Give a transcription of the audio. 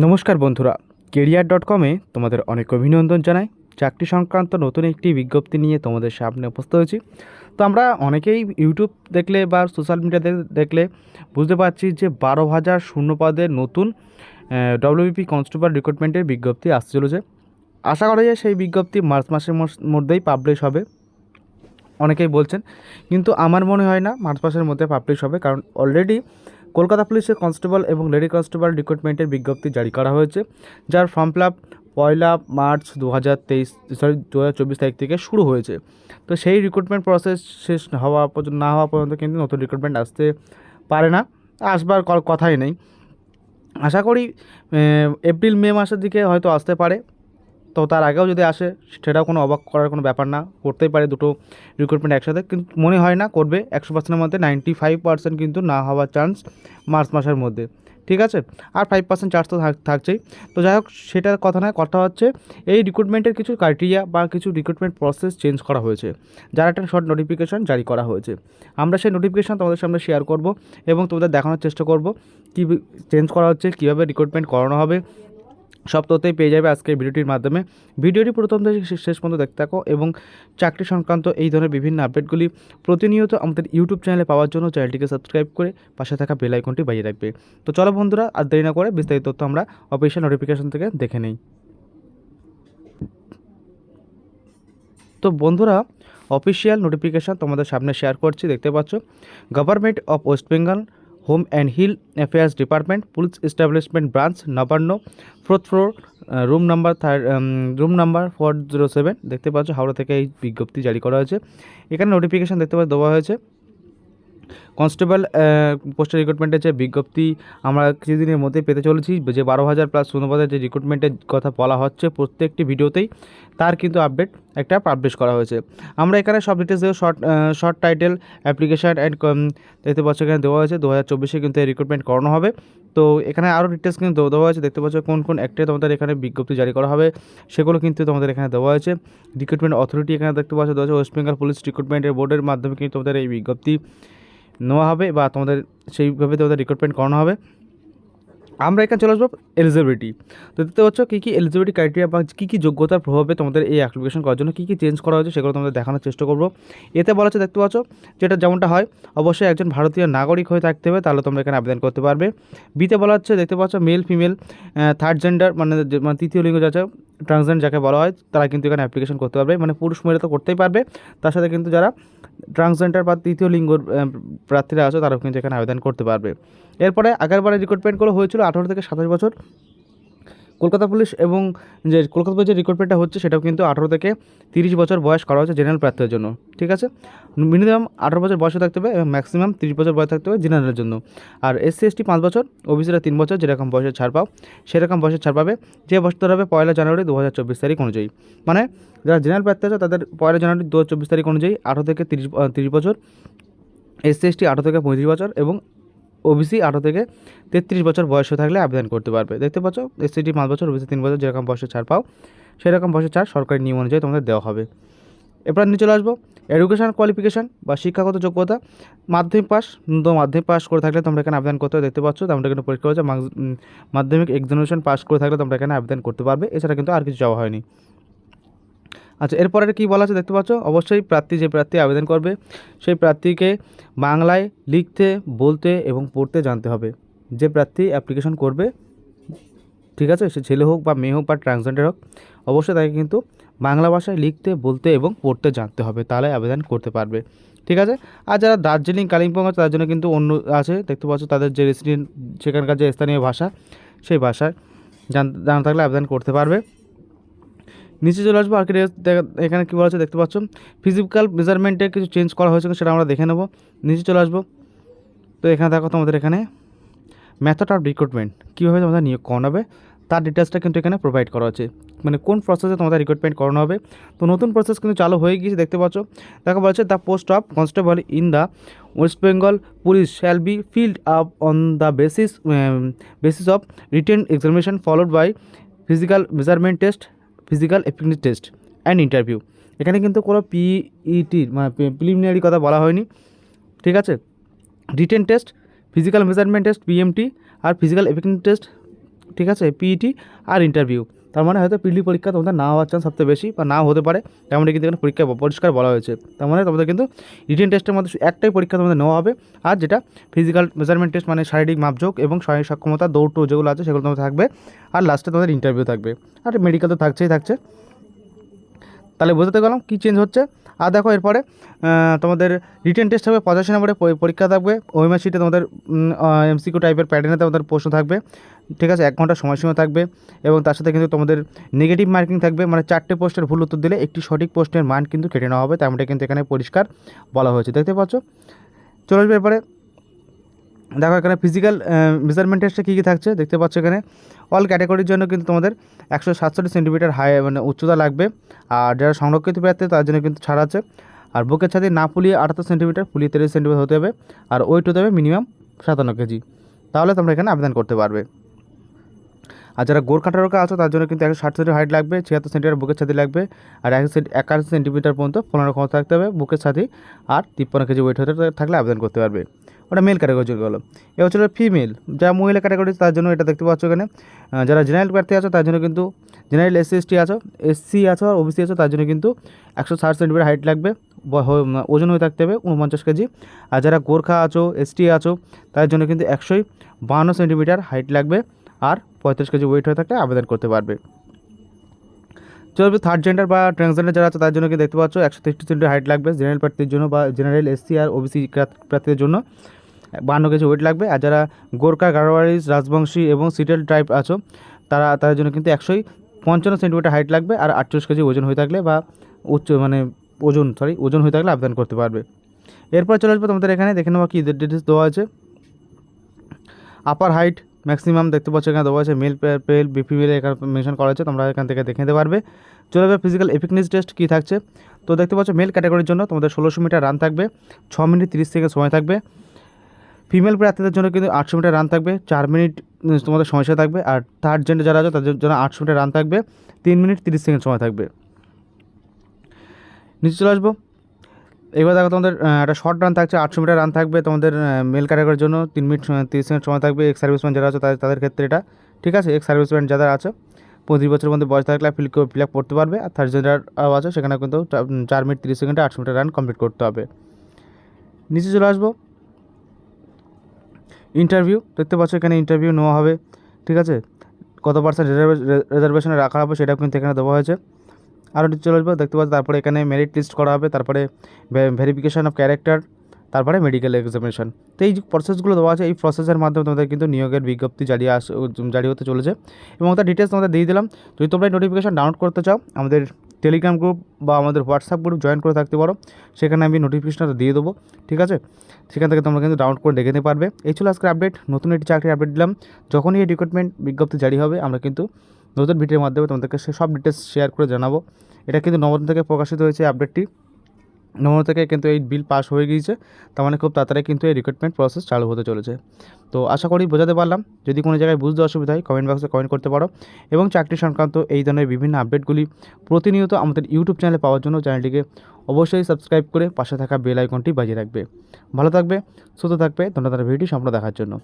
নমস্কার বন্ধুরা, career dot কমে তোমাদের অনেক অভিনন্দন জানাই। চাকরি সংক্রান্ত নতুন একটি বিজ্ঞপ্তি নিয়ে তোমাদের সামনে উপস্থিত হয়েছি। তো আমরা অনেকেই ইউটিউব দেখলে বা সোশ্যাল মিডিয়াতে দেখলে বুঝতে পারছি যে বারো হাজার শূন্য পদের নতুন ডব্লিউবিপি কনস্টেবল রিক্রুটমেন্টের বিজ্ঞপ্তি আসতে চলেছে। আশা করা যায় সেই বিজ্ঞপ্তি মার্চ মাসের মস- মধ্যেই পাবলিশ হবে। অনেকেই বলছেন, কিন্তু আমার মনে হয় না মার্চ মাসের মধ্যে পাবলিশ হবে, কারণ অলরেডি কলকাতা পুলিশের কনস্টেবল এবং লেডি কনস্টেবল রিক্রুটমেন্টের বিজ্ঞপ্তি জারি করা হয়েছে, যার ফর্ম ফিল পয়লা মার্চ দু হাজার তেইশ, সরি দু হাজার চব্বিশ তারিখ থেকে শুরু হয়েছে। তো সেই রিক্রুটমেন্ট প্রসেস শেষ হওয়া পর্যন্ত, না হওয়া পর্যন্ত কিন্তু নতুন রিক্রুটমেন্ট আসতে পারে না। আসবার কথাই নেই। আশা করি এপ্রিল, মে মাসের দিকে হয়তো আসতে পারে। তো তার আগেও যদি আসে, সেটাও কোনো অবাক করার কোনো ব্যাপার না। করতেই পারে দুটো রিক্রুটমেন্ট একসাথে, কিন্তু মনে হয় না করবে। একশো পার্সেন্টের মধ্যে নাইনটি ফাইভ পার্সেন্ট কিন্তু না হওয়ার চান্স মার্চ মাসের মধ্যে। ঠিক আছে? আর ফাইভ পার্সেন্ট চার্জ তো থাক- থাকছেই। তো যাই হোক, সেটার কথা নয়, কথা হচ্ছে এই রিক্রুটমেন্টের কিছু ক্রাইটেরিয়া বা কিছু রিক্রুটমেন্ট প্রসেস চেঞ্জ করা হয়েছে, যার একটা শর্ট নোটিফিকেশন জারি করা হয়েছে। আমরা সেই নোটিফিকেশান তোমাদের সামনে শেয়ার করব এবং তোমাদের দেখানোর চেষ্টা করব, কী চেঞ্জ করা হচ্ছে, কীভাবে রিক্রুটমেন্ট করানো হবে সব তথ্যই পেয়ে যাবে আজকের ভিডিওটির মাধ্যমে। ভিডিওটি প্রথম থেকে শেষ- পর্যন্ত দেখতে থাকো এবং চাকরি সংক্রান্ত এই ধরনের বিভিন্ন আপডেটগুলি প্রতিনিয়ত আমাদের ইউটিউব চ্যানেলে পাওয়ার জন্য চ্যানেলটিকে সাবস্ক্রাইব করে পাশে থাকা বেল আইকনটি বাজিয়ে রাখবে। তো চলো বন্ধুরা, আর দেরি না করে বিস্তারিত তথ্য আমরা অফিসিয়াল নোটিফিকেশন থেকে দেখে নিই। তো বন্ধুরা অফিসিয়াল নোটিফিকেশান তোমাদের সামনে শেয়ার করছি, দেখতে পাচ্ছ? Government of West Bengal home and hill affairs department, police establishment branch, Nabanna, fourth floor room number third room number four zero seven, দেখতে পাচ্ছ হাওড়া থেকে এই বিজ্ঞপ্তি জারি করা হয়েছে। এখানে নোটিফিকেশান দেখতে পাচ্ছ দেওয়া হয়েছে। কনস্টেবল পোস্টের রিক্রুটমেন্টের যে বিজ্ঞপ্তি আমরা কিছুদিনের মধ্যে পেতে চলেছি, যে বারো হাজার প্লাস শূন্যপদের যে রিক্রুটমেন্টের কথা বলা হচ্ছে প্রত্যেকটি ভিডিওতেই, তার কিন্তু আপডেট একটা পাবলিশ করা হয়েছে। আমরা এখানে সব ডিটেলস দেবো short short title application and দেখতে পাচ্ছ এখানে দেওয়া হয়েছে, দু হাজার চব্বিশে কিন্তু এই রিক্রুটমেন্ট করানো হবে। তো এখানে আরও ডিটেলস কিন্তু দেওয়া- হয়েছে, দেখতে পাচ্ছ কোন কোন অ্যাক্টে তোমাদের এখানে বিজ্ঞপ্তি জারি করা হবে, সেগুলো কিন্তু তোমাদের এখানে দেওয়া হয়েছে। রিক্রুটমেন্ট অথরিটি এখানে দেখতে পাচ্ছ, দেওয়া আছে ওয়েস্ট বেঙ্গল পুলিশ রিক্রুটমেন্টের বোর্ডের মাধ্যমে কিন্তু তোমাদের এই বিজ্ঞপ্তি নেওয়া হবে বা তোমাদের সেইভাবে তোমাদের রিক্রুটমেন্ট করানো হবে। আমরা এখানে চলে আসব এলিজিবিলিটি তো দেখতে পাচ্ছ কী কী এলিজিবিলিটি ক্রাইটেরিয়া বা কী কী যোগ্যতার প্রভাবে তোমাদের এই অ্যাপ্লিকেশন করার জন্য কী কী চেঞ্জ করা হয়েছে সেগুলো তোমাদের দেখানোর চেষ্টা করব। এতে বলা হচ্ছে, দেখতে পাচ্ছ যেটা যেমনটা হয়, অবশ্যই একজন ভারতীয় নাগরিক হয়ে থাকতে হবে, তাহলে তোমরা এখানে আবেদন করতে পারবে। বিতে বলা হচ্ছে, দেখতে পাচ্ছ মেল ফিমেল থার্ড জেন্ডার মানে মানে তৃতীয় লিঙ্গ যাচ্ছে ট্রান্সজেন্ডার যাকে বলা হয়, তারা কিন্তু এখানে অ্যাপ্লিকেশন করতে পারবে। মানে পুরুষ মহিলা তো করতেই পারবে। তার সাথে কিন্তু যারা ট্রান্সজেন্ডার বা তৃতীয় লিঙ্গ প্রার্থীরা আছে, তারাও কিন্তু এখানে আবেদন করতে পারবে। এরপরে আগেরবারে রিক্রুটমেন্টগুলো হয়েছিল আঠারো থেকে সাতাশ বছর। কলকাতা পুলিশ এবং যে কলকাতা পুলিশ যে রিক্রুটমেন্টটা হচ্ছে, সেটাও কিন্তু আঠারো থেকে তিরিশ বছর বয়স করা হচ্ছে জেনারেল প্রার্থীদের জন্য, ঠিক আছে? মিনিমাম আঠারো বছর বয়সে থাকতে হবে এবং ম্যাক্সিমাম তিরিশ বছর বয়স থাকতে হবে জেনারেলের জন্য। আর এসসি এসটি পাঁচ বছর ওবিসিরা তিন বছর, যেরকম বয়সের ছাড় পাও, সেরকম বয়সের ছাড় পাবে। যে বছর হবে পয়লা জানুয়ারি দু হাজার চব্বিশ তারিখ অনুযায়ী। মানে যারা জেনারেল প্রার্থী আছে, তাদের পয়লা জানুয়ারি দু হাজার চব্বিশ তারিখ অনুযায়ী আঠারো থেকে তিরিশ তিরিশ বছর এসসি এসটি আঠারো থেকে পঁয়ত্রিশ বছর এবং ওবিসি আঠারো থেকে তেত্রিশ বছর বয়স থাকলে আবেদন করতে পারবে। দেখতে পাচ্ছ? এসসিটি পাঁচ বছর ওবিসি তিন বছর যেরকম বয়সে ছাড় পাও সেরকম বয়সের ছাড় সরকারি নিয়ম অনুযায়ী তোমাদের দেওয়া হবে। এরপর নিয়ে চলে আসব। এডুকেশন কোয়ালিফিকেশান বা শিক্ষাগত যোগ্যতা মাধ্যমিক পাস ন্যূনতম মাধ্যমিক পাস করে থাকলে তোমরা এখানে আবেদন করতে দেখতে পাচ্ছ? তোমরা এখানে পরীক্ষা উম, মাধ্যমিক এক্সামিনেশন পাস করে থাকলে তোমরা এখানে আবেদন করতে পারবে। এছাড়া কিন্তু আর কিছু চাওয়া হয়নি। আচ্ছা এরপরে কী বলা আছে দেখতে পাচ্ছ? অবশ্যই প্রার্থী যে প্রার্থী আবেদন করবে, সেই প্রার্থীকে বাংলায় লিখতে, বলতে এবং পড়তে জানতে হবে। যে প্রার্থী অ্যাপ্লিকেশন করবে, ঠিক আছে, সে ছেলে হোক বা মেয়ে হোক বা ট্রান্সজেন্ডার হোক, অবশ্যই তাকে কিন্তু বাংলা ভাষায় লিখতে, বলতে এবং পড়তে জানতে হবে, তাহলে আবেদন করতে পারবে। ঠিক আছে? আর যারা দার্জিলিং, কালিম্পং আছে তার জন্য কিন্তু অন্য আছে, দেখতে পাচ্ছ তাদের যে রেসিডেন্ট সেখানকার যে স্থানীয় ভাষা, সেই ভাষায় জান জানা থাকলে আবেদন করতে পারবে। নিচে চলে আসব, আর এখানে কী বলা আছে দেখতে পাচ্ছ? ফিজিক্যাল মেজারমেন্টে কিছু চেঞ্জ করা হয়েছে, সেটা আমরা দেখে নেব। নিচে চলে আসব। তো এখানে দেখো তোমাদের এখানে মেথড অফ রিক্রুটমেন্ট কীভাবে তোমাদের নিয়োগ করানো হবে, তার ডিটেলসটা কিন্তু এখানে প্রোভাইড করা আছে মানে কোন প্রসেসে তোমাদের রিক্রুটমেন্ট করানো হবে। তো নতুন প্রসেস কিন্তু চালু হয়ে গিয়েছে, দেখতে পাচ্ছ? দেখা বলছে the post of constable in the West Bengal police shall be filled up on the basis basis of written examination followed by physical measurement test physical efficiency test and interview এখানে কিন্তু কোনো পিইটির মানে প্রিলিমিনারি কথা বলা হয়নি। ঠিক আছে? Written test physical measurement test PMT আর physical efficiency test ঠিক আছে? পিইটি আর ইন্টারভিউ তার মানে হয়তো পিডি পরীক্ষা তোমাদের না হওয়ার চান্স সবচেয়ে বেশি বা না হতে পারে। তেমনটি কিন্তু এখানে পরীক্ষা পরিষ্কার বলা হয়েছে। তার মানে তোমাদের কিন্তু রিটেন টেস্টের মধ্যে একটাই পরীক্ষা তোমাদের নেওয়া হবে, আর যেটা ফিজিক্যাল মেজারমেন্ট টেস্ট মানে শারীরিক মাপযোগ এবং শারীরিক সক্ষমতা দৌড় যেগুলো আছে সেগুলো তোমাদের থাকবে, আর লাস্টে তোমাদের ইন্টারভিউ থাকবে। আর মেডিকেল তো থাকছেই থাকছে। তাহলে বোঝাতে গেলাম কী চেঞ্জ হচ্ছে। আর দেখো এরপরে তোমাদের রিটেন টেস্ট হবে, পঁচাশি নম্বরের পরি- পরীক্ষা থাকবে ওএমএস শিটে তোমাদের এমসিকিউ টাইপের প্যাটার্নে তোমাদের প্রশ্ন থাকবে, ঠিক আছে? এক ঘণ্টা সময়সীমা থাকবে এবং তার সাথে কিন্তু তোমাদের নেগেটিভ মার্কিং থাকবে মানে চারটে পোস্টের ভুল উত্তর দিলে একটি সঠিক পোস্টের মান কিন্তু কেটে নেওয়া হবে, তেমনটা কিন্তু এখানে পরিষ্কার বলা হয়েছে। দেখতে পাচ্ছ? চলে আসবে এরপরে দেখো এখানে ফিজিক্যাল মেজারমেন্ট টেস্টে কী কী থাকছে? দেখতে পাচ্ছ এখানে অল ক্যাটাগরির জন্য কিন্তু তোমাদের একশো সাতষট্টি সেন্টিমিটার হাই মানে উচ্চতা লাগবে। আর যারা সংরক্ষিত প্রার্থী, তার জন্য কিন্তু ছাড় আছে। আর বুকের ছাতি না ফুলিয়ে আটাত্তর সেন্টিমিটার ফুলিয়ে তিরিশ সেন্টিমিটার হতে হবে। আর ওয়েট হতে হবে মিনিমাম সাতান্ন কেজি তাহলে তোমরা এখানে আবেদন করতে পারবে। আর যারা গোরখাটা রোকা আছো, তার জন্য কিন্তু একশো ষাট হাইট লাগবে, ছিয়াত্তর সেন্টিমিটার বুকের ছাতি লাগবে, আর একশো একাশি সেন্টিমিটার পর্যন্ত ফোলানো ক্ষমতা থাকতে হবে বুকের ছাতি আর তিপ্পান্ন কেজি ওয়েট হতে থাকলে আবেদন করতে পারবে। ওটা মেল ক্যাটাগরি চলে গেলো এ হচ্ছে ফিমেল যারা মহিলা ক্যাটাগরি তার জন্য এটা দেখতে পাচ্ছ এখানে। যারা জেনারেল প্রার্থী আছো তার জন্য কিন্তু জেনারেল এসসি এসটি আছো এসসি আছো আর ওবিসি আছো তার জন্য কিন্তু একশো ষাট সেন্টিমিটার হাইট লাগবে ওজন হয়ে থাকতে হবে উনপঞ্চাশ কেজি। আর যারা গোর্খা আছো এসটি আছো তার জন্য কিন্তু একশোই বাহান্ন সেন্টিমিটার হাইট লাগবে আর পঁয়ত্রিশ কেজি ওয়েট হয়ে থাকলে আবেদন করতে পারবে। চলবে থার্ড জেন্ডার বা ট্রান্সজেন্ডার যারা আছে তার জন্য কি দেখতে পাচ্ছ একশো তেষট্টি সেন্টিমিটার হাইট লাগবে জেনারেল প্রার্থীর জন্য বা জেনারেল এসসি আর ওবিসি প্রার্থীদের জন্য। বান্ন কেজি ওয়েট লাগবে। আর যারা গোর্খা গারোয়ারিজ রাজবংশী এবং সিটেল টাইপ আছো, তারা, তাদের জন্য কিন্তু একশোই পঞ্চান্ন সেন্টিমিটার হাইট লাগবে আর আটচল্লিশ কেজি ওজন হয়ে থাকলে বা উচ্চ মানে ওজন সরি ওজন হয়ে থাকলে আবেদন করতে পারবে। এরপর চলে আসবে তোমাদের এখানে, দেখে নেওয়া কী ডিটেলস দেওয়া আছে। আপার হাইট ম্যাক্সিমাম দেখতে পাচ্ছ এখানে দেওয়া আছে মেল পেল বিপি মেলে এখানে মেনশন করা আছে, তোমরা এখান থেকে দেখে নিতে পারবে। চলে যাবে ফিজিক্যাল এফিকনেস টেস্ট কী থাকছে? তো দেখতে পাচ্ছ মেল ক্যাটাগরির জন্য তোমাদের ষোলোশো মিটার রান থাকবে, ছ মিনিট তিরিশ সেকেন্ড সময় থাকবে। ফিমেল প্রার্থীদের জন্য কিন্তু আটশো মিটার রান থাকবে, চার মিনিট তোমাদের সমস্যা থাকবে, আর থার্ড জেন্ডে যারা আছে তাদের জন্য আটশো মিটার রান থাকবে, তিন মিনিট তিরিশ সেকেন্ড সময় থাকবে। নিচে চলে আসব। এবার দেখো তোমাদের একটা শর্ট রান থাকছে, আটশো মিটার রান থাকবে তোমাদের মেল ক্যাটাগরির জন্য, তিন মিনিট তিরিশ সেকেন্ড সময় থাকবে এক্স সার্ভিসম্যান যারা আছে তাদের তাদের ক্ষেত্রে এটা, ঠিক আছে? এক্স সার্ভিসম্যান যারা আছে পঁচিশ বছরের মধ্যে বয়স থাকলে ফিল ফিল আপ করতে পারবে, আর থার্ড জেন্ডার আছে, সেখানে কিন্তু চার মিনিট তিরিশ সেকেন্ডে আটশো মিটার রান কমপ্লিট করতে হবে। নিচে চলে আসব। ইন্টারভিউ, দেখতে পাচ্ছ এখানে ইন্টারভিউ নেওয়া হবে, ঠিক আছে? কত পার্সেন্ট রিজার্ভেশনে রাখা হবে সেটাও কিন্তু এখানে দেওয়া হয়েছে। আরও চলে আসবে, দেখতে পাচ্ছ, তারপরে এখানে মেরিট লিস্ট করা হবে, তারপরে ভেরিফিকেশান অফ ক্যারেক্টার তারপরে মেডিকেল এক্সামিনেশন তো এই যে প্রসেসগুলো দেওয়া আছে, এই প্রসেসের মাধ্যমে তোমাদের কিন্তু নিয়োগের বিজ্ঞপ্তি জারি আস জারি হতে চলেছে। এবং তার ডিটেলস তোমাদের দিয়ে দিলাম। যদি তোমরা নোটিফিকেশন ডাউনলোড করতে চাও, আমাদের টেলিগ্রাম গ্রুপ বা আমাদের হোয়াটসঅ্যাপ গ্রুপ জয়েন করে থাকতে পারো। সেখানে আমি নোটিফিকেশনটা দিয়ে দেবো, ঠিক আছে? সেখান থেকে তোমরা কিন্তু ডাউনলোড করে দেখে নিতে পারবে। এই ছিল আজকের আপডেট নতুন একটি চাকরির আপডেট দিলাম। যখনই এই রিক্রুটমেন্ট বিজ্ঞপ্তি জারি হবে, আমরা কিন্তু নতুন ভিডিওর মাধ্যমে তোমাদেরকে সব ডিটেলস শেয়ার করে জানাব। এটা কিন্তু নবম থেকে প্রকাশিত হয়েছে আপডেটটি নবম থেকে কিন্তু এই বিল পাস হয়ে গিয়েছে। তার মানে খুব তাড়াতাড়ি কিন্তু এই রিক্রুটমেন্ট প্রসেস চালু হতে চলেছে। তো আশা করি বোঝাতে পারলাম। যদি কোনো জায়গায় বুঝতে অসুবিধা হয় কমেন্ট বক্সে কমেন্ট করতে পারো। এবং চাকরি সংক্রান্ত এই ধরনের বিভিন্ন আপডেটগুলি প্রতিনিয়ত আমাদের ইউটিউব চ্যানেলে পাওয়ার জন্য চ্যানেলটিকে অবশ্যই সাবস্ক্রাইব করে পাশে থাকা বেল আইকনটি বাজিয়ে রাখবে। ভালো থাকবে, সুস্থ থাকবে। ধন্যবাদ ভিডিওটি সম্পূর্ণ দেখার জন্য।